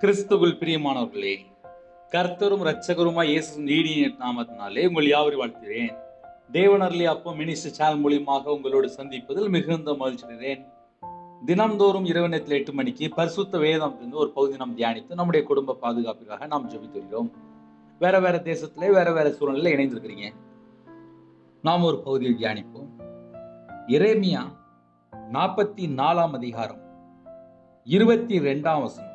கிறிஸ்துவில் பிரியமானவர்களே கர்த்தரும் ரட்சகருமாய் இயேசு நீடி நாமத்தினாலே உங்கள் யாவரையும் வாழ்த்துகிறேன். தேவனர்லி அப்போ மினிஸ்டர் சேனல் மூலியமாக உங்களோடு சந்திப்பதில் மிகுந்த மகிழ்ச்சிகிறேன் தினம்தோறும் இரவு நேரத்தில் எட்டு மணிக்கு பரிசுத்த வேதம் இருந்து ஒரு பகுதி நாம் தியானித்து நம்முடைய குடும்ப பாதுகாப்பிற்காக நாம் ஜெபித்து வருகிறோம் வேற வேற தேசத்திலே வேற வேற சூழ்நிலையில் இணைந்திருக்கிறீங்க. நாம் ஒரு பகுதியை தியானிப்போம். இரேமியா நாற்பத்தி நாலாம் அதிகாரம் இருபத்தி ரெண்டாம் வசனம்.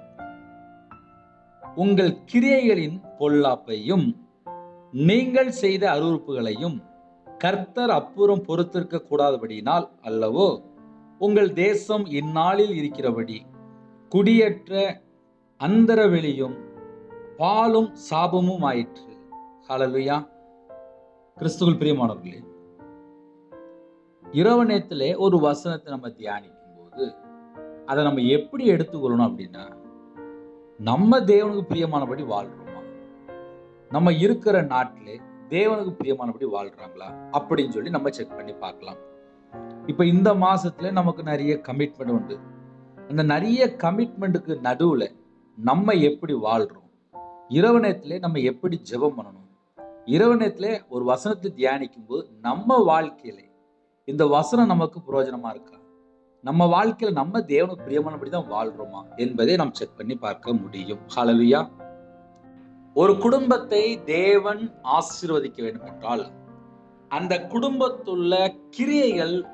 உங்கள் கிரியைகளின் பொல்லாப்பையும் நீங்கள் செய்த அருவறுப்புகளையும் கர்த்தர் அப்புறம் பொறுத்திருக்க கூடாதபடியினால் அல்லவோ உங்கள் தேசம் இந்நாளில் இருக்கிறபடி குடியற்ற அந்தரவெளியும் பாலும் சாபமும் ஆயிற்று. ஹலலுயா கிறிஸ்துகள் பிரியமானவர்களே இரவு நேரத்தில் ஒரு வசனத்தை நம்ம தியானிக்கும் போது அதை நம்ம எப்படி எடுத்துக்கொள்ளணும் அப்படின்னா நம்ம தேவனுக்கு பிரியமானபடி வாழ்றோமா? நம்ம இருக்கிற நாட்டிலே தேவனுக்கு பிரியமானபடி வாழ்றாங்களா? அப்படின்னு சொல்லி நம்ம செக் பண்ணி பார்க்கலாம். இப்போ இந்த மாசத்துல நமக்கு நிறைய கமிட்மெண்ட் உண்டு. அந்த நிறைய கமிட்மெண்ட்டுக்கு நடுவில் நம்ம எப்படி வாழ்றோம்? இரவு நேரத்தில் நம்ம எப்படி ஜெபம் பண்ணணும்? இரவு நேரத்தில் ஒரு வசனத்தை தியானிக்கும் போது நம்ம வாழ்க்கையில இந்த வசனம் நமக்கு பிரயோஜனமா இருக்கா? நம்ம வாழ்க்கையில் நம்ம தேவனுக்கு பிரியமானபடி தான் வாழ்றோமா என்பதை நாம் செக் பண்ணி பார்க்க முடியும். ஹalleluya ஒரு குடும்பத்தை தேவன் ஆசீர்வதிக்க வேண்டும் என்றால் அந்த குடும்பத்துள்ள கிரியைகள்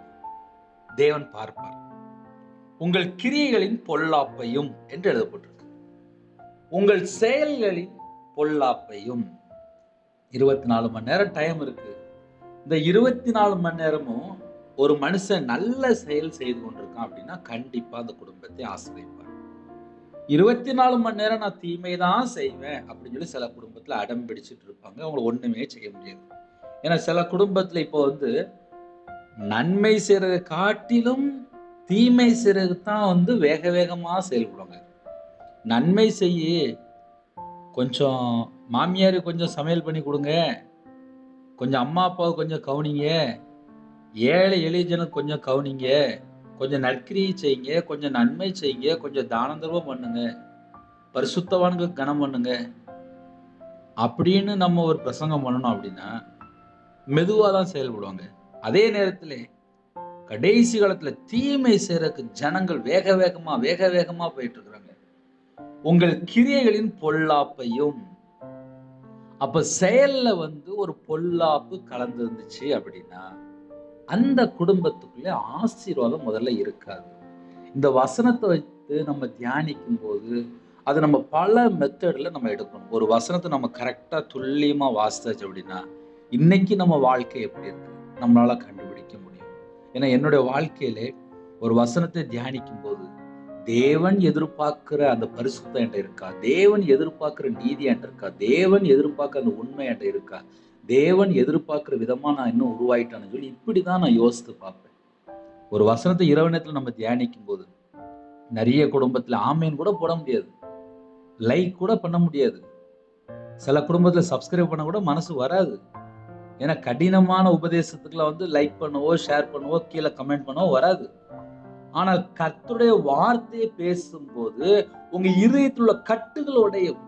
தேவன் பார்ப்பார். உங்கள் கிரியைகளின் பொல்லாப்பையும் என்று எழுதப்பட்டிருக்கு. உங்கள் செயல்களின் பொல்லாப்பையும். இருபத்தி நாலு மணி நேரம் டைம் இருக்கு. இந்த இருபத்தி நாலு மணி நேரமும் ஒரு மனுஷன் நல்ல செயல் செய்து கொண்டிருக்கான் அப்படின்னா கண்டிப்பா அந்த குடும்பத்தை ஆசிரியப்பார். இருபத்தி நாலு மணி நேரம் நான் தீமை தான் செய்வேன் அப்படின்னு சொல்லி சில குடும்பத்துல அடம் பிடிச்சிட்டு இருப்பாங்க. அவங்களை ஒண்ணுமே செய்ய முடியாது. ஏன்னா சில குடும்பத்துல இப்போ வந்து நன்மை செய்யறதை காட்டிலும் தீமை செய்யறது தான் வந்து வேக வேகமா செயல்படுவாங்க நன்மை செய்ய கொஞ்சம் மாமியார் கொஞ்சம் சமையல் பண்ணி கொடுங்க. கொஞ்சம் அம்மா அப்பாவை கொஞ்சம் கவனிங்க. ஏழை எளிய ஜனம் கொஞ்சம் கவனிங்க கொஞ்சம் நற்கிரியை செய்யுங்க கொஞ்சம் நன்மை செய்யுங்க கொஞ்சம் தான தர்மம் பண்ணுங்க பரிசுத்தவான்களுக்கு கனம் பண்ணுங்க. அப்படின்னு நம்ம ஒரு பிரசங்கம் பண்ணணும் அப்படின்னா மெதுவாக தான் செயல்படுவாங்க அதே நேரத்தில் கடைசி காலத்தில் தீமை செய்யறதுக்கு ஜனங்கள் வேக வேகமாக வேக வேகமாக போயிட்டு இருக்கிறாங்க. உங்கள் கிரியைகளின் பொல்லாப்பையும் அப்போ செயலில் வந்து ஒரு பொல்லாப்பு கலந்து இருந்துச்சு அப்படின்னா அந்த குடும்பத்துக்குள்ளே ஆசீர்வாதம் முதல்ல இருக்காது. இந்த வசனத்தை வைத்து நம்ம தியானிக்கும் போது அது நம்ம பல மெத்தடில் நம்ம எடுக்கணும். ஒரு வசனத்தை நம்ம கரெக்டாக துல்லியமாக வாசித்தாச்சு அப்படின்னா இன்னைக்கு நம்ம வாழ்க்கை எப்படி இருக்கு? நம்மளால் கண்டுபிடிக்க முடியும். ஏன்னா என்னுடைய வாழ்க்கையிலே ஒரு வசனத்தை தியானிக்கும் போது தேவன் எதிர்பார்க்கிற அந்த பரிசுத்தம் என்கிட்ட இருக்கா? தேவன் எதிர்பார்க்கிற நீதி என்கிட்ட இருக்கா? தேவன் எதிர்பார்க்கிற அந்த உண்மை என்கிட்ட இருக்கா? தேவன் எதிர்பார்க்குற விதமா நான் இன்னும் உருவாயிட்டேன்னு சொல்லி இப்படிதான் நான் யோசித்து பார்ப்பேன். ஒரு வசனத்தை இரவு நேரத்தில் நம்ம தியானிக்கும் போது நிறைய குடும்பத்துல ஆமேன் கூட போட முடியாது. லைக் கூட பண்ண முடியாது. சில குடும்பத்துல சப்ஸ்கிரைப் பண்ண கூட மனசு வராது. ஏன்னா கடினமான உபதேசத்துக்குலாம் வந்து லைக் பண்ணவோ ஷேர் பண்ணவோ கீழே கமெண்ட் பண்ணவோ வராது. ஆனால் கர்த்தருடைய வார்த்தையை பேசும்போது உங்க இருதயத்தில் உள்ள கட்டுகள் உடையும்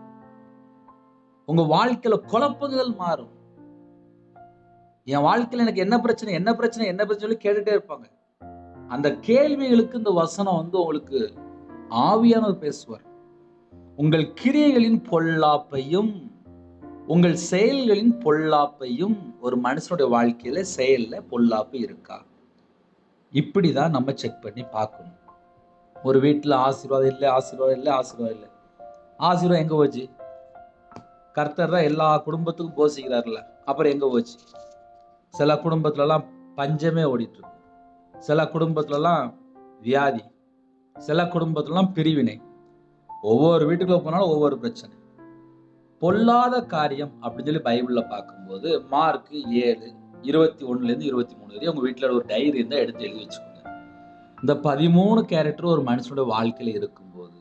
உங்க வாழ்க்கையில குழப்பங்கள் மாறும். என் வாழ்க்கையில எனக்கு என்ன பிரச்சனை என்ன பிரச்சனை என்ன பிரச்சனை சொல்லி கேட்டுட்டே இருப்பாங்க. அந்த கேள்விகளுக்கு இந்த வசனம் வந்து உங்களுக்கு ஆவியானவர் பேசுவார். உங்கள் கிரியைகளின் பொல்லாப்பையும் உங்கள் செயல்களின் பொல்லாப்பையும் ஒரு மனுஷனுடைய வாழ்க்கையில செயல்ல பொல்லாப்பு இருக்கா? இப்படிதான் நம்ம செக் பண்ணி பார்க்கணும். ஒரு வீட்டுல ஆசீர்வாதம் இல்லை ஆசீர்வாதம் இல்லை ஆசீர்வாதம் இல்லை. ஆசீர்வாதம் எங்க போச்சு? கர்த்தர் தான் எல்லா குடும்பத்துக்கும் போசிக்கிறார்ல. அப்புறம் எங்க போச்சு? சில குடும்பத்துலலாம் பஞ்சமே ஓடிட்டு சில குடும்பத்துலலாம் வியாதி. சில குடும்பத்துலலாம் பிரிவினை. ஒவ்வொரு வீட்டுக்குள்ள போனாலும் ஒவ்வொரு பிரச்சனை. பொல்லாத காரியம் அப்படின்னு சொல்லி பைபிளில் பார்க்கும்போது மார்க் ஏழு இருபத்தி ஒன்றுலேருந்து இருபத்தி மூணு வரையும் உங்கள் வீட்டில் ஒரு டைரி இருந்தால் எடுத்து எழுதி வச்சுக்கோங்க. இந்த பதிமூணு கேரக்டர் ஒரு மனுஷனுடைய வாழ்க்கையில் இருக்கும்போது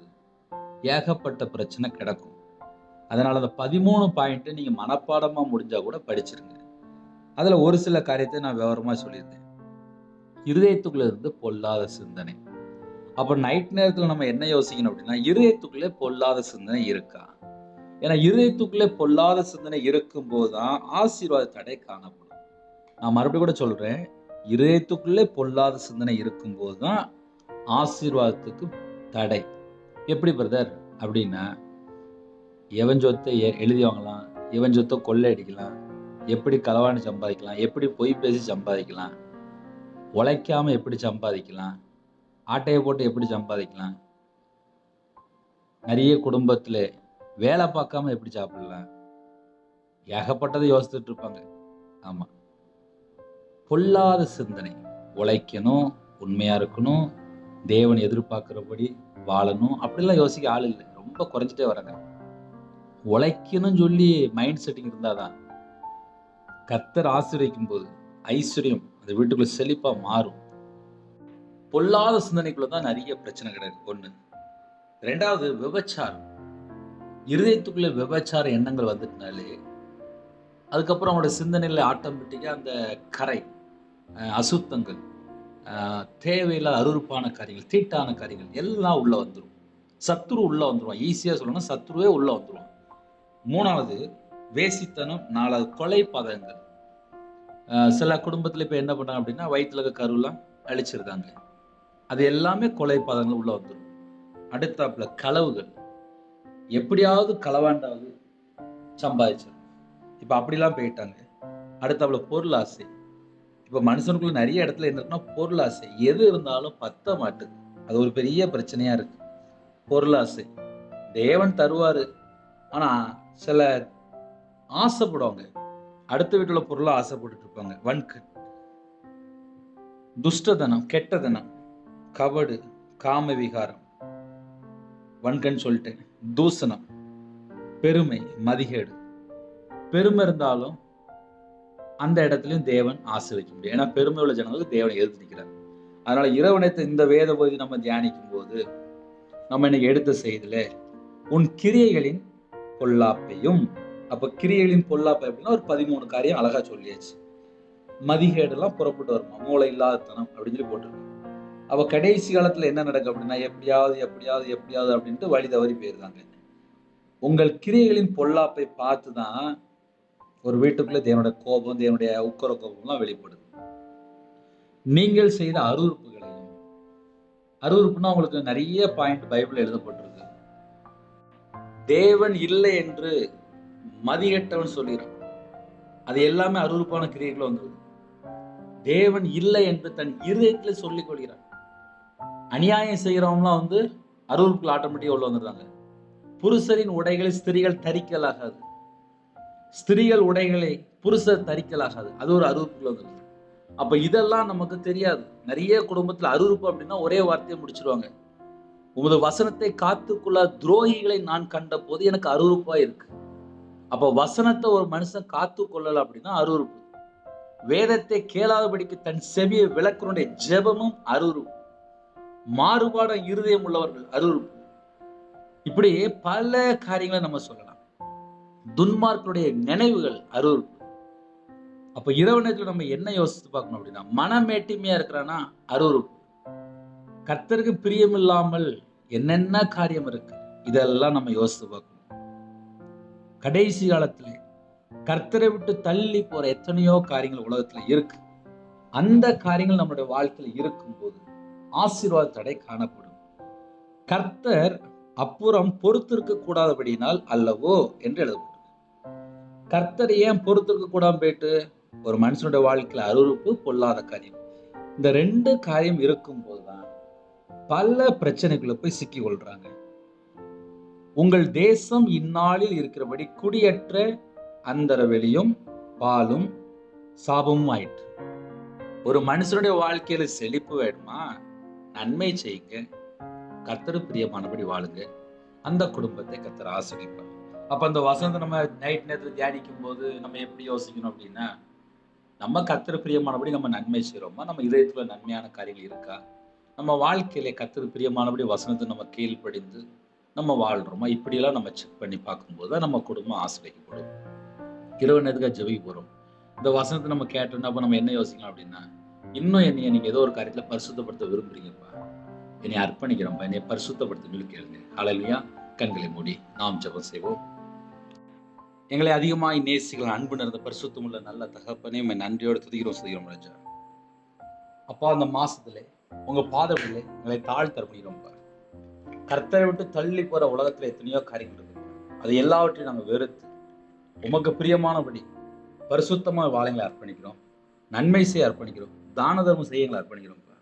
ஏகப்பட்ட பிரச்சனை கிடக்கும். அதனால் அந்த பதிமூணு பாயிண்ட்டு நீங்கள் மனப்பாடமாக முடிஞ்சால் கூட படிச்சிருங்க. அதில் ஒரு சில காரியத்தை நான் விவரமாக சொல்லியிருந்தேன். இருதயத்துக்குள்ளே இருந்து பொல்லாத சிந்தனை. அப்போ நைட் நேரத்தில் நம்ம என்ன யோசிக்கணும் அப்படின்னா இருதயத்துக்குள்ளே பொல்லாத சிந்தனை இருக்கா? ஏன்னா இருதயத்துக்குள்ளே பொல்லாத சிந்தனை இருக்கும்போது தான் ஆசீர்வாத தடை காணப்படும். நான் மறுபடியும் கூட சொல்கிறேன் இருதயத்துக்குள்ளே பொல்லாத சிந்தனை இருக்கும்போது தான் ஆசீர்வாதத்துக்கு தடை. எப்படி பிரதர் அப்படின்னா எவன் சொத்தை எ- எழுதி வாங்கலாம் எவன் சொத்தை கொள்ளை அடிக்கலாம் எப்படி களவாணி சம்பாதிக்கலாம் எப்படி பொய் பேசி சம்பாதிக்கலாம் உழைக்காம எப்படி சம்பாதிக்கலாம் ஆட்டையை போட்டு எப்படி சம்பாதிக்கலாம் நிறைய குடும்பத்துல வேலை பார்க்காம எப்படி சாப்பிடலாம் ஏகப்பட்டதை யோசிச்சுட்டு இருப்பாங்க. ஆமா. பொல்லாத சிந்தனை. உழைக்கணும் உண்மையா இருக்கணும் தேவன் எதிர்பார்க்கிறபடி வாழணும் அப்படிலாம் யோசிக்க ஆள் இல்லை. ரொம்ப குறைஞ்சிட்டே வராங்க. உழைக்கணும்னு சொல்லி மைண்ட் செட்டிங் இருந்தாதான் கத்தர் ஆசிரியக்கும் போது ஐஸ்வர்யம் அந்த வீட்டுக்குள்ள செழிப்பா மாறும். பொல்லாத சிந்தனைக்குள்ள தான் நிறைய பிரச்சனை கிடையாது ஒண்ணு. ரெண்டாவது விபச்சாரம். இருதயத்துக்குள்ள விபச்சார எண்ணங்கள் வந்துட்டனாலே அதுக்கப்புறம் அவங்களோட சிந்தனையில் ஆட்டோமேட்டிக்காக அந்த கரை அசுத்தங்கள் தேவையில்லாத அருவறுப்பான காரியங்கள் தீட்டான காரியங்கள் எல்லாம் உள்ளே வந்துடும் சத்துரு உள்ளே வந்துருவான். ஈஸியாக சொல்லணும்னா சத்துருவே உள்ளே வந்துடுவான் மூணாவது வேசித்தனம் நாலாவது கொலை பதங்கள். சில குடும்பத்தில் இப்போ என்ன பண்ணாங்க அப்படின்னா வயிற்றுல இருக்க கருவெல்லாம் அழிச்சிருக்காங்க. அது எல்லாமே கொலை பதங்கள் உள்ள வந்துடும் அடுத்தாப்புல களவுகள். எப்படியாவது களவாண்டாவது சம்பாதிச்சிடும் இப்போ அப்படிலாம் போயிட்டாங்க. அடுத்தாப்புல பொருள் ஆசை இப்போ மனுஷனுக்குள்ள நிறைய இடத்துல என்ன இருக்குன்னா பொருள் ஆசை எது இருந்தாலும் பத்த மாட்டுது. அது ஒரு பெரிய பிரச்சனையா இருக்கு. பொருள் ஆசை தேவன் தருவாரு. ஆனா சில ஆசைப்படுவாங்க. அடுத்த வீட்டுல பொருளை ஆசைப்பட்டுட்டு இருப்பாங்க. வன்கு. துஷ்டதனம் கெட்டதனம் கபடு காம விகாரம் வன்கன்னு சொல்லிட்டேன் தூசணம் பெருமை மதிகேடு. பெருமை இருந்தாலும் அந்த இடத்துலயும் தேவன் ஆசீர்வதிக்க முடியும். ஏன்னா பெருமை உள்ள ஜனங்களுக்கு தேவனை எதிர்த்து நிற்கிறார் அதனால இரவனத்தை இந்த வேத பகுதி நம்ம தியானிக்கும் போது நம்ம இன்னைக்கு எடுத்த செய்தியில உன் கிரியைகளின் பொல்லாப்பையும் அப்ப கிரியைகளின் பொல்லாப்பை அப்படின்னா ஒரு பதிமூணு காரியம் அழகா சொல்லியாச்சு. மதிகேடெல்லாம் புறப்பட்டு வருமா? மூளை இல்லாதத்தனம் அப்படின்னு சொல்லி போட்டிருக்கோம் அப்போ கடைசி காலத்துல என்ன நடக்கும் அப்படின்னா எப்படியாவது எப்படியாவது எப்படியாவது அப்படின்ட்டு வழி தவறி போயிருந்தாங்க உங்கள் கிரியைகளின் பொல்லாப்பை பார்த்து தான் ஒரு வீட்டுக்குள்ள தேவனுடைய கோபம் தேவனுடைய உக்கர கோபம்லாம் வெளிப்படுது. நீங்கள் செய்த அருவறுப்புகளையும் அருவறுப்புனா உங்களுக்கு நிறைய பாயிண்ட் பைபிள் எழுதப்பட்டிருக்கு. தேவன் இல்லை என்று மதிகெட்டவன் சொல்கிறான். அது எல்லாமே அருவருப்பான கிரியைகளும் வந்தது. தேவன் இல்லை என்று தன் இருதயத்தில் சொல்லிக் கொள்கிறான். அநியாயம் செய்கிறவங்களாம் வந்து அருவறுப்புகள் ஆட்டோமேட்டிக்காக உள்ள வந்துடுறாங்க. புருஷரின் உடைகளை ஸ்திரீகள் தரிக்கலாகாது ஸ்திரீகள் உடைகளை புருஷர் தரிக்கலாகாது அது ஒரு அருவருப்புகள் வந்துருது அப்போ இதெல்லாம் நமக்கு தெரியாது. நிறைய குடும்பத்தில் அருவறுப்பு அப்படின்னா ஒரே வார்த்தையை முடிச்சிருவாங்க. உமது வசனத்தை காத்துக்குள்ள துரோகிகளை நான் கண்ட போது எனக்கு அருவருப்பா இருக்கு. அப்போ வசனத்தை ஒரு மனுஷன் காத்து கொள்ளல அப்படின்னா அருவறுப்பு வேதத்தை கேளாதபடிக்கு தன் செவியை விளக்குனுடைய ஜெபமும் அருவறுப்பு மாறுபாட இருதயம் உள்ளவர்கள் அருவறுப்பு இப்படி பல காரியங்களை நம்ம சொல்லலாம். துன்மார்க்குடைய நினைவுகள் அருவறுப்பு அப்ப இரவு நேரத்தில் நம்ம என்ன யோசித்து பார்க்கணும் அப்படின்னா மனமேட்டிமையா இருக்கிறான்னா அருவறுப்பு கர்த்தருக்கு பிரியம் இல்லாமல் என்னென்ன காரியம் இருக்கு? இதெல்லாம் நம்ம யோசித்து பார்க்கணும். கடைசி காலத்துல கர்த்தரை விட்டு தள்ளி போற எத்தனையோ காரியங்கள் உலகத்துல இருக்கு. அந்த காரியங்கள் நம்மளுடைய வாழ்க்கையில இருக்கும்போது ஆசீர்வாத தடை காணப்படும். கர்த்தர் அப்புறம் பொறுத்திருக்க கூடாதபடியினால் அல்லவோ என்று எழுதப்பட்டது. கர்த்தர் ஏன் பொறுத்திருக்க கூடாம போயிட்டு ஒரு மனுஷனுடைய வாழ்க்கையில அருவருப்பு பொல்லாத காரியம். இந்த ரெண்டு காரியம் இருக்கும்போது தான் பல பிரச்சனைகளை போய் சிக்கி கொள்றாங்க. உங்கள் தேசம் இந்நாளில் இருக்கிறபடி குடியற்ற அந்தரவெளியும் பாலும் சாபமும் ஆயிற்று. ஒரு மனுஷனுடைய வாழ்க்கையில செழிப்பு வேணுமா? நன்மை செய்யுங்க. கத்தரு பிரியமானபடி வாழுங்க. அந்த குடும்பத்தை கத்தர் ஆசிரியப்பார் அப்ப அந்த வசந்த நம்ம நைட் நேரத்தில் தியானிக்கும் போது நம்ம எப்படி யோசிக்கணும் அப்படின்னா நம்ம கத்திர பிரியமானபடி நம்ம நன்மை செய்கிறோமா நம்ம இதயத்துல நன்மையான காரியங்கள் இருக்கா? நம்ம வாழ்க்கையில கத்திர பிரியமானபடி வசனத்தை நம்ம கீழ்ப்படிந்து நம்ம வாழ்கிறோமா இப்படியெல்லாம் நம்ம செக் பண்ணி பார்க்கும்போது தான் நம்ம குடும்பம் ஆசிரியக்கப்படும் இரவு நேரத்துக்காக ஜெபி போகிறோம் இந்த வசனத்தை நம்ம கேட்டோம்னா அப்போ நம்ம என்ன யோசிக்கலாம் அப்படின்னா இன்னும் என்னைய நீங்க ஏதோ ஒரு காரியத்துல பரிசுத்தப்படுத்த விரும்புறீங்கப்பா. என்னை அர்ப்பணிக்கிறோம்ப்பா என்னை பரிசுத்தப்படுத்த கேளுங்க. அழலியா கண்களை மூடி நாம் ஜெபம் செய்வோம். எங்களை அதிகமாக நேசிகள் அன்பு நிறைந்த பரிசுத்தமுள்ள நல்ல தகப்பனே நன்றியோடு துதிக்கிறோம் சுதிக்கிறோம் ராஜா அப்பா அந்த மாசத்துல உங்க பாதத்திலே எங்களை தாழ் தரப்படுகிறோம்ப்பா கர்த்தரை விட்டு தள்ளி போற உலகத்துல எத்தனையோ காரியங்கள் இருக்கு. அது எல்லாவற்றையும் நாங்கள் வெறுத்து உமக்கு பிரியமானபடி பரிசுத்தமாக வாழைங்களை அர்ப்பணிக்கிறோம் நன்மை செய்ய அர்ப்பணிக்கிறோம் தான தர்மம் செய்யங்களை அர்ப்பணிக்கிறோம்ப்பா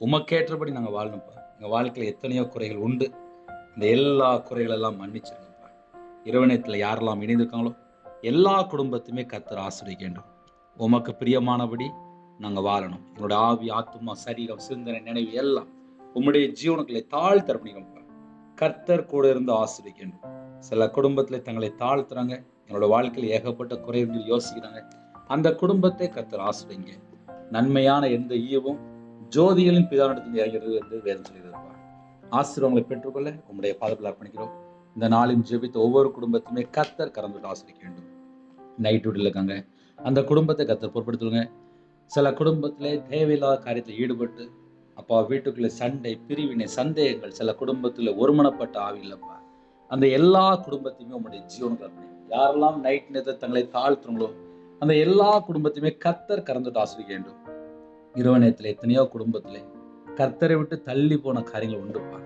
உமக்கேற்றபடி நாங்கள் வாழணும்ப்பா எங்கள் வாழ்க்கையில் எத்தனையோ குறைகள் உண்டு. இந்த எல்லா குறைகளெல்லாம் மன்னிச்சிருங்கப்பா இரவணத்தில் யாரெல்லாம் இணைந்திருக்காங்களோ எல்லா குடும்பத்தையுமே கத்தர் ஆசிரிக்க வேண்டும் உமக்கு பிரியமானபடி நாங்கள் வாழணும். என்னோட ஆவி ஆத்துமா சரீரம் சிந்தனை நினைவு எல்லாம் உம்முடைய ஜீவனங்களை தாழ் தரப்பணிங்கப்பா கர்த்தர் கூட இருந்து ஆசிரிக்கணும் சில குடும்பத்தில் தங்களை தாழ்த்துறாங்க. என்னோட வாழ்க்கையில் ஏகப்பட்ட குறைகள் யோசிக்கிறாங்க. அந்த குடும்பத்தை கர்த்தர் ஆசிரியங்க நன்மையான எந்த ஈவும் ஜோதிகளின் பிதானத்தில் இறங்கிறது என்று வேதம் சொல்லியிருப்பார் ஆசீர்வாதங்களை பெற்றுக்கொள்ள உங்களுடைய பாதத்தில் அர்ப்பணிக்கிறோம். இந்த நாளின் ஜெபித்த ஒவ்வொரு குடும்பத்துமே கர்த்தர் கறந்துட்டு ஆசிரிக்க வேண்டும். நைட் டியூட்டியில் இருக்காங்க. அந்த குடும்பத்தை கத்தர் பொருட்படுத்துங்க சில குடும்பத்திலே தேவையில்லாத காரியத்தில் ஈடுபட்டு அப்பா வீட்டுக்குள்ளே சண்டை பிரிவினை சந்தேகங்கள் சில குடும்பத்தில் ஒருமனப்பட்ட ஆவில்லப்பா அந்த எல்லா குடும்பத்தையுமே உங்களுடைய ஜீவன் யாரெல்லாம் நைட் நேரத்தை தங்களை தாழ்த்துறங்களோ அந்த எல்லா குடும்பத்தையுமே கத்தர் கறந்துட்டு ஆசிரிக்க வேண்டும். இரவு நேரத்தில் எத்தனையோ குடும்பத்துல கர்த்தரை விட்டு தள்ளி போன காரியங்கள் உண்டுப்பா.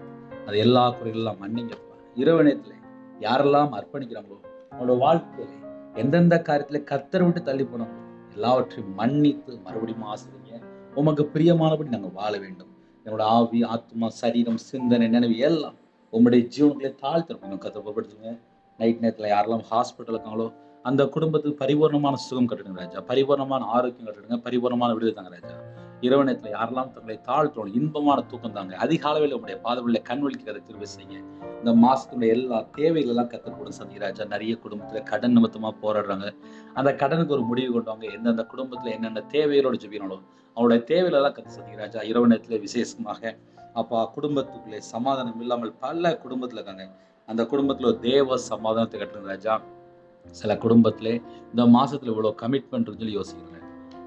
அது எல்லா குறைகளெல்லாம் மன்னிங்கப்பா. இரவு நேரத்தில் யாரெல்லாம் அர்ப்பணிக்கிறாங்களோ அவங்களோட வாழ்க்கையில எந்தெந்த காரியத்தில் கர்த்தரை விட்டு தள்ளி போனாங்களோ எல்லாவற்றையும் மன்னித்து மறுபடியும் ஆசிரியங்க உமக்கு பிரியமானபடி நாங்கள் வாழ வேண்டும். என்னோட ஆவி ஆத்மா சரீரம் சிந்தனை நினைவு எல்லாம் உங்களுடைய ஜீவனங்களை இன்னும் கதப்படுத்துங்க நைட் நேரத்தில் யாரெல்லாம் ஹாஸ்பிட்டல் இருக்காங்களோ அந்த குடும்பத்துக்கு பரிபூர்ணமான சுகம் கட்டுங்க ராஜா. பரிபூர்ணமான ஆரோக்கியம் கட்டுடுங்க பரிபூர்ணமான விடுதலை தாங்க ராஜா. இரவு நேரத்தில் யாரெல்லாம் தங்களை தாழ்த்தணும் இன்பமான தூக்கம் தாங்க அதிக அளவில் உங்களுடைய பாதவில்லை கண் வலிக்கிறத திரும்ப செய்யுங்க இந்த மாசத்துடைய எல்லா தேவைகள் எல்லாம் கத்துக்கொடு சந்தி ராஜா நிறைய குடும்பத்துல கடன் நிமித்தமா போராடுறாங்க. அந்த கடனுக்கு ஒரு முடிவு கொண்டு வாங்க எந்தெந்த குடும்பத்துல என்னென்ன தேவைகளோட ஜெபினாலும் அவங்களுடைய தேவைகள் எல்லாம் கத்து சந்தி ராஜா இரவு நேரத்துல விசேஷமாக அப்பா குடும்பத்துக்குள்ளே சமாதானம் இல்லாமல் பல குடும்பத்துல இருக்காங்க. அந்த குடும்பத்துல ஒரு தேவ சமாதானத்தை கட்டுறது ராஜா. சில குடும்பத்திலே இந்த மாசத்துல இவ்வளவு கமிட்மெண்ட் சொல்லி யோசிக்கிறாங்க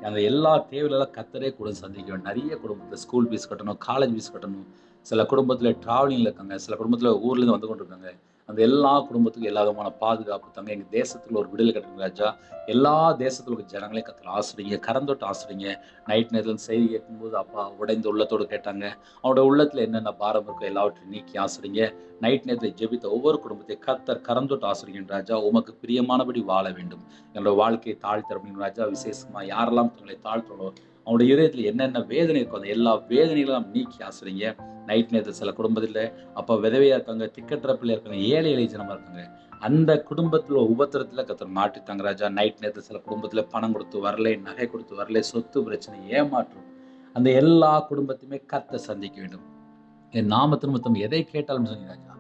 அந்த எல்லா தேவையிலெல்லாம் கத்தரே கூட சந்திக்கணும் நிறைய குடும்பத்தில் ஸ்கூல் ஃபீஸ் கட்டணும் காலேஜ் ஃபீஸ் கட்டணும். சில குடும்பத்தில் ட்ராவலிங்கில் இருக்காங்க சில குடும்பத்தில் ஊர்லேருந்து வந்து கொண்டு இருக்காங்க அந்த எல்லா குடும்பத்துக்கும் எல்லா விதமான பாதுகாப்பு தாங்க எங்கள் தேசத்தில் ஒரு விடுதலை கட்டுங்க ராஜா. எல்லா தேசத்தில் இருக்க ஜனங்களையும் கத்தில் ஆசிரிங்க கறந்தோட்டு ஆசிரிங்க நைட் நேரத்தில் செய்தி கேட்கும்போது அப்பா உடைந்த உள்ளத்தோடு கேட்டாங்க. அவனோட உள்ளத்தில் என்னென்ன பாரம் இருக்கோ எல்லாவற்றையும் நீக்கி ஆசிரிங்க நைட் நேரத்தில் ஜெபித்த ஒவ்வொரு குடும்பத்தையும் கத்தர் கறந்தோட்டு ஆசிரியன் ராஜா. உமக்கு பிரியமானபடி வாழ வேண்டும். என்னோட வாழ்க்கையை தாழ்த்தரணும் ராஜா. விசேஷமாக யாரெல்லாம் தங்களை தாழ்த்தணும் அவனுடைய இதயத்தில் என்னென்ன வேதனை இருக்கும் அந்த எல்லா வேதனைகளும் நீக்கி ஆசிரிங்க. நைட் நேரத்தில் சில குடும்பத்தில் அப்போ விதவையாக இருக்காங்க திக்கற்ற பிள்ளையாக இருக்காங்க ஏழை இலை ஜனமாக இருக்காங்க. அந்த குடும்பத்தில் உபத்திரத்தில் கத்தர் மாட்டித்தாங்க ராஜா. நைட் நேரத்தில் சில குடும்பத்தில் பணம் கொடுத்து வரல நகை கொடுத்து வரல சொத்து பிரச்சனை ஏமாற்றம். அந்த எல்லா குடும்பத்தையுமே கத்த சந்திக்க வேண்டும். என் நாமத்தின் மொத்தம் எதை கேட்டாலும் சொல்லி ராஜா.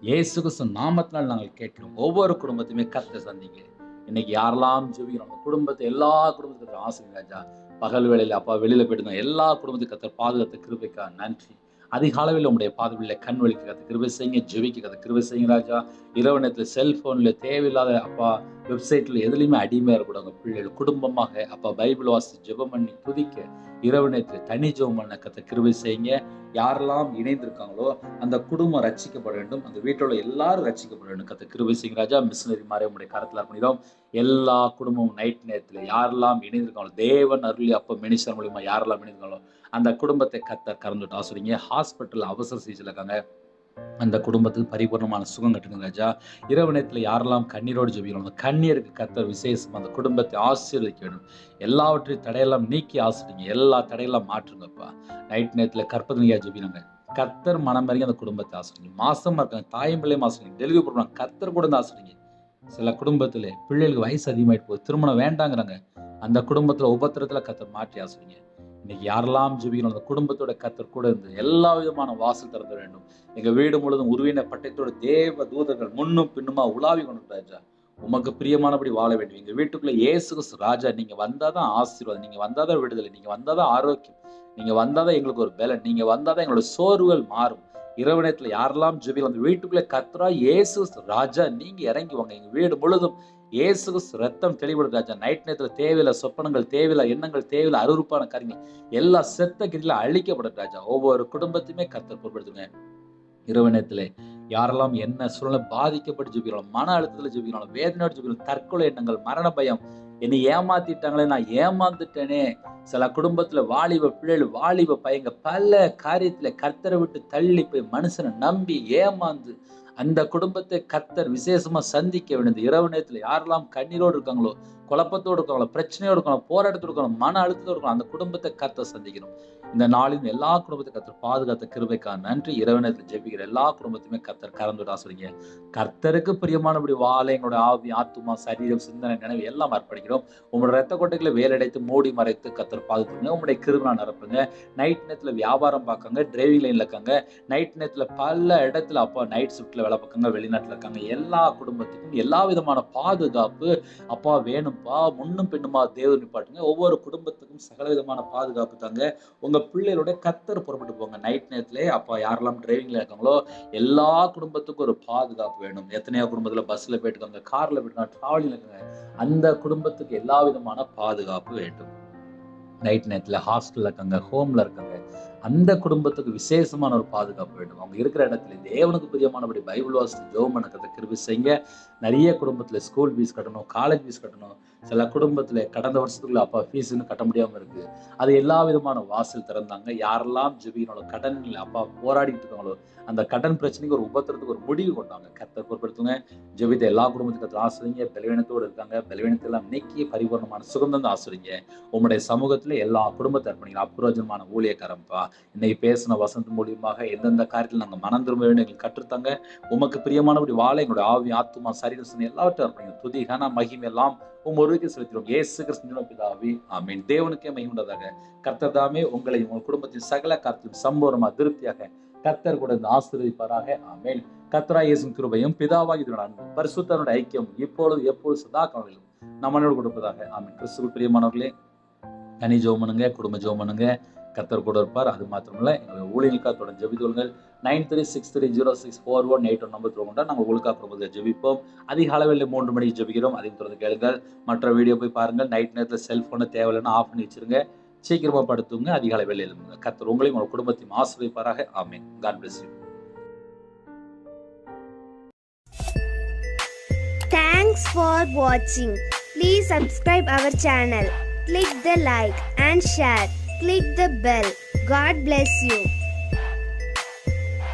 இயேசு கிறிஸ்து நாமத்தினால் நாங்கள் கேட்கிறோம். ஒவ்வொரு குடும்பத்தையுமே கத்த சந்திக்கிறேன் இன்னைக்கு யாரெல்லாம் ஜெபிக்கிறோம் அந்த குடும்பத்தை எல்லா குடும்பத்துக்கு ஆசை ராஜா. பகல் வேலையில் அப்பா வெளியில் போயிட்டு எல்லா குடும்பத்துக்கு கத்தர் பாதுகாத்த கிருபைக்கா நன்றி. அதிக அளவில் உங்களுடைய பாதவியில் கண் வலிக்க கற்று கிருபை செய்யுங்க ஜெபிக்க கற்று கிருபை செய்யுங்க ராஜா. இரவு நேரத்தில் செல்ஃபோனில் தேவையில்லாத அப்பா வெப்சைட்டில் எதுலையுமே அடிமையாக இருக்கக்கூடாது பிள்ளைகள் குடும்பமாக. அப்போ பைபிள் வாசி ஜெபம் பண்ணி துதிக்க இரவு நேரத்தில் தனி ஜெபம் பண்ண கற்று கிருபை செய்யுங்க. யாரெல்லாம் இணைந்திருக்காங்களோ அந்த குடும்பம் ரட்சிக்கப்பட வேண்டும். அந்த வீட்டோட எல்லாரும் ரட்சிக்கப்பட வேண்டும். கற்று கிருபை செய்யுங்க ராஜா. மிஷினரி மாதிரி உங்களுடைய கருத்தில் பண்ணிடும் எல்லா குடும்பமும் நைட் நேரத்தில் யாரெல்லாம் இணைந்திருக்காங்களோ தேவன் அருளி அப்போ மினிஸ்டர் மூலியமாக யாரெல்லாம் இணைந்திருக்காங்களோ அந்த குடும்பத்தை கத்த கறந்துட்டு ஆசுறீங்க ஹாஸ்பிட்டல் அவசர சிகிச்சையில் இருக்காங்க. அந்த குடும்பத்துக்கு பரிபூர்ணமான சுகம் கட்டுங்க ராஜா. இரவு நேரத்தில் யாரெல்லாம் கண்ணீரோடு ஜெபிக்கிறோம் அந்த கண்ணீருக்கு கத்தர் விசேஷம் அந்த குடும்பத்தை ஆசீர்வதிக்க வேண்டும். எல்லாவற்றையும் தடையெல்லாம் நீக்கி ஆசிரிங்க எல்லா தடையெல்லாம் மாற்றுங்கப்பா. நைட் நேரத்தில் கற்பதனையா ஜெபினாங்க கத்தர் மனம் இறங்கி அந்த குடும்பத்தை ஆசிரிங்க மாசமா இருக்காங்க. தாயும் பிள்ளையும் ஆசிரிங்க டெலிவரி போடுறாங்க கத்தர் கூட தான் ஆசிரிங்க சில குடும்பத்தில் பிள்ளைகளுக்கு வயசு அதிகமாயிட்டு போகுது. திருமணம் வேண்டாங்கிறாங்க. அந்த குடும்பத்தில் உபத்திரத்தில் கத்தர் மாற்றி ஆசிரிங்க இன்னைக்கு யாரெல்லாம் ஜெபிக்கணும்? அந்த குடும்பத்தோட கத்தர் கூட இருந்து எல்லா விதமான வாசல் திறந்து வேண்டும். எங்கள் வீடு முழுவதும் உருவின பட்டயத்தோட தேவ தூதர்கள் முன்னும் பின்னுமா உலாவி கொண்டு ராஜா. உமக்கு பிரியமானபடி வாழ வேண்டும். எங்கள் வீட்டுக்குள்ளே ஏசு ராஜா ராஜா. வந்தால் தான் ஆசீர்வாதம். நீங்கள் வந்தால் தான் விடுதலை. நீங்கள் வந்தால் தான் ஆரோக்கியம். நீங்கள் வந்தால் தான் எங்களுக்கு ஒரு பலன். வந்தால் தான் எங்களோட சோர்வுகள் மாறும். இரவு நேரத்தில் யாரெல்லாம் ஜெபிக்கலாம் அந்த வீட்டுக்குள்ளே கத்ரா ஏசு ராஜா. நீங்கள் இறங்கி வாங்க. எங்கள் வீடு முழுதும் இயேசு ரத்தம் தெளிவுபடுது ராஜா நைட் நேரத்தில் தேவையில்ல சொப்பனங்கள் தேவையில்ல எண்ணங்கள் தேவையில்ல அறுவறுப்பான காரியங்கள். எல்லா செத்த கிரியில அழிக்கப்படும் ராஜா. ஒவ்வொரு குடும்பத்தையுமே கத்தர் பொருட்படுத்துங்க இரவு நேரத்தில் யாரெல்லாம் என்ன சூழ்நிலை பாதிக்கப்பட்டு ஜெபிக்கிறாலும் மன அழுத்தத்தில் ஜெபிக்கிறாலும் வேதனையோடு ஜெபிக்கிறாலும் தற்கொலை எண்ணங்கள் மரண பயம் என்னை ஏமாத்திட்டாங்களே நான் ஏமாந்துட்டேனே. சில குடும்பத்துல வாலிப பிள்ளைகள் வாலிப பையங்க பல காரியத்துல கர்த்தரை விட்டு தள்ளி போய் மனுஷனை நம்பி ஏமாந்து அந்த குடும்பத்தை கத்தர் விசேஷமா சந்திக்க வேண்டியது இரவு நேரத்துல யாரெல்லாம் கண்ணீரோடு இருக்காங்களோ குழப்பத்தோடு இருக்கணும் பிரச்சனையோடு இருக்கணும் போராட்டத்தோடு இருக்கணும் மன அழுத்தத்தோடு இருக்கணும் அந்த குடும்பத்தை கத்த சந்திக்கணும். இந்த நாளின் எல்லா குடும்பத்தை கத்தர் பாதுகாத்த கிருபைக்காக நன்றி. இரவினத்தில் ஜெபிக்கிற எல்லா குடும்பத்தையுமே கர்த்தர் கறந்துட்டு ஆசிரிங்க கர்த்தருக்கு பிரியமானபடி வாழை எங்களோட ஆவி ஆத்துமா சரீரம் சிந்தனை நினைவு எல்லாம் அர்ப்பணிக்கிறோம். உங்களோட ரத்த கொட்டைகளை வேலடைத்து மூடி மறைத்து கத்தர் பாதுகாத்துங்க உங்களுடைய கிருபனா நிரப்புங்க. நைட் நேரத்தில் வியாபாரம் பார்க்கங்க டிரைவிங் லைனில் இருக்காங்க. நைட் நேரத்தில் பல இடத்துல அப்பா நைட் ஷிஃப்ட்டில் வேலை பார்க்கங்க வெளிநாட்டில் இருக்காங்க. எல்லா குடும்பத்துக்கும் எல்லா விதமான பாதுகாப்பு அப்பா வேணும். வேணும்ப்பா முன்னும் பின்னுமா தேவன் நிப்பாட்டுங்க. ஒவ்வொரு குடும்பத்துக்கும் சகல விதமான பாதுகாப்பு தாங்க. உங்க பிள்ளைகளோட கத்தர் புறப்பட்டு போங்க. நைட் நேரத்திலே அப்பா யாரெல்லாம் டிரைவிங்ல இருக்காங்களோ எல்லா குடும்பத்துக்கும் ஒரு பாதுகாப்பு வேணும். எத்தனையோ குடும்பத்துல பஸ்ல போயிட்டுக்காங்க கார்ல போயிட்டுக்காங்க டிராவலிங்ல இருக்காங்க. அந்த குடும்பத்துக்கு எல்லா விதமான பாதுகாப்பு வேண்டும். நைட் நேரத்துல ஹாஸ்டல்ல இருக்காங்க ஹோம்ல இருக்காங்க. அந்த குடும்பத்துக்கு விசேஷமான ஒரு பாதுகாப்பு வேண்டும். அவங்க இருக்கிற இடத்துல தேவனுக்கு பிரியமானபடி பைபிள் வாசித்து ஜோம் பண்ணக்கத்தை கிருபி செய்யுங்க. நிறைய குடும்பத்தில் ஸ்கூல் ஃபீஸ் கட்டணும் காலேஜ் ஃபீஸ் கட்டணும். சில குடும்பத்தில் கடந்த வருஷத்துக்குள்ள அப்பா ஃபீஸ்னு கட்ட முடியாமல் இருக்குது அது எல்லா விதமான வாசல் திறந்தாங்க. யாரெல்லாம் ஜெபியினோட கடன் அப்பா போராடிட்டு இருக்காங்களோ அந்த கடன் பிரச்சனைக்கு ஒரு உபத்திரத்துக்கு ஒரு முடிவு கொண்டாங்க. கர்த்தர் பொருட்படுத்துங்க ஜெபித்த எல்லா குடும்பத்துக்கு ஆசிரிங்க. பலவீனத்தோடு இருக்காங்க. பலவீனத்தை எல்லாம் நீக்கி பரிபூர்ணமான சுகந்தம் ஆசிரிங்க. உங்களுடைய சமூகத்தில் எல்லா குடும்பத்தை அர்ப்பணிங்க. அப்புரோஜனமான ஊழியக்காரம்ப்பா இன்னைக்கு பேசின வசந்த மூலியமாக எந்தெந்த காரியத்தில் நாங்கள் மனம் திரும்ப வேண்டும் எங்களுக்கு கற்றுத்தாங்க. உமக்கு பிரியமானபடி வாழ எங்களுடைய ஆவி ஆத்துமா சரீரம் எல்லாவற்றையும் அர்ப்பணிங்க துதி கன மகிமை எல்லாம் உம் ஒருவருக்கு செலுத்திடும் ஏசு கிறிஸ்துவின் பிதாவி ஆமீன். தேவனுக்கே மகிமுண்டதாக கர்த்தர் தாமே உங்களை உங்கள் குடும்பத்தின் சகல காரத்தையும் சம்பூர்ணமா திருப்தியாக கர்த்தர் கூட இந்த ஆசீர்வதிப்பாராக. ஆமேன். கத்ரா இயேசும் கிருபையும் பிதாவாகி அன்பும் பரிசுத்தனுடைய ஐக்கியம் இப்பொழுது எப்பொழுது சதா காலையிலும் நம்மளோடு கொடுப்பதாக ஆமீன். கிறிஸ்துவ பிரியமானவர்களே தனி ஜோமனுங்க குடும்ப ஜோமனுங்க கத்தர் கூட இருப்பார். அது மாத்திரமல்ல. எங்களுடைய ஊழியர்களுக்காக தொடர்ந்து ஜெபித்துள்ளுங்கள் nine three six three zero six four one eight one number கொண்டா நாங்கள் உங்களுக்காக குடும்பத்தை ஜெபிப்போம். அதிக அளவில் மூன்று மணிக்கு ஜெபிக்கிறோம். அதையும் தொடர்ந்து கேளுங்கள். மற்ற வீடியோ போய் பாருங்கள். நைட் நேரத்தில் செல்ஃபோனை தேவையில்லைன்னா ஆஃப் பண்ணி வச்சிருங்க. சீக்கிரமாக படுத்துங்க. அதிக அளவில் எழுதுங்க கத்தர் உங்களையும் உங்கள் குடும்பத்தையும் ஆசிரியப்பாராக ஆமேன். God bless you Thanks for watching. Please subscribe our channel. Click the like and share. Click the bell. God bless you.